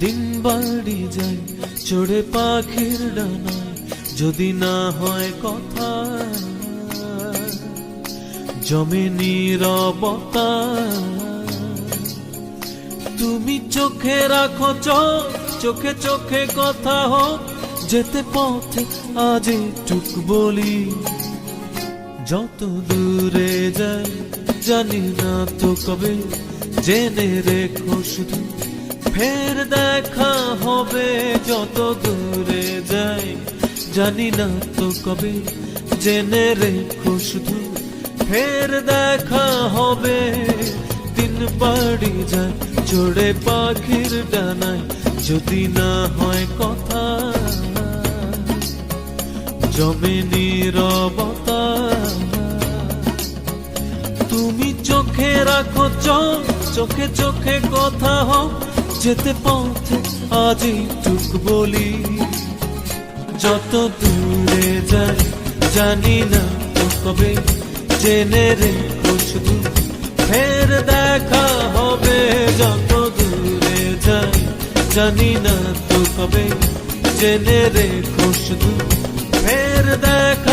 দিন বাড়ি যায়, চড়ে পাখির ডানায় যদি না হয় কথা। জমে নীরবতা। তুমি চোখে রাখো চোখ, চোখে কথা হোক, যেতে পথে আজ টুক বলি। যত দূরে যাই, জানি না তো কবে, জেনে রেখো শুধু ফের দেখা হবে যত দূরে যাই। জানি না তো কবে জেনে রেখো শুধু। ফের দেখা হবে দিন বাড়ি যায় চড়ে পাখির ডানায়। যদি না হয় কথা, জমে নীরবতা। তুমি চোখে রাখো চোখ, চোখে চোখে কথা হোক যেতে পথে আজই টুক বলি। যত দূরে যাই, জানি না তো কবে। জেনে রে শুধু, ফের দেখা হবে। যত দূরে যাই, জানি না তো কবে। জেনে রে শুধু, ফের দেখা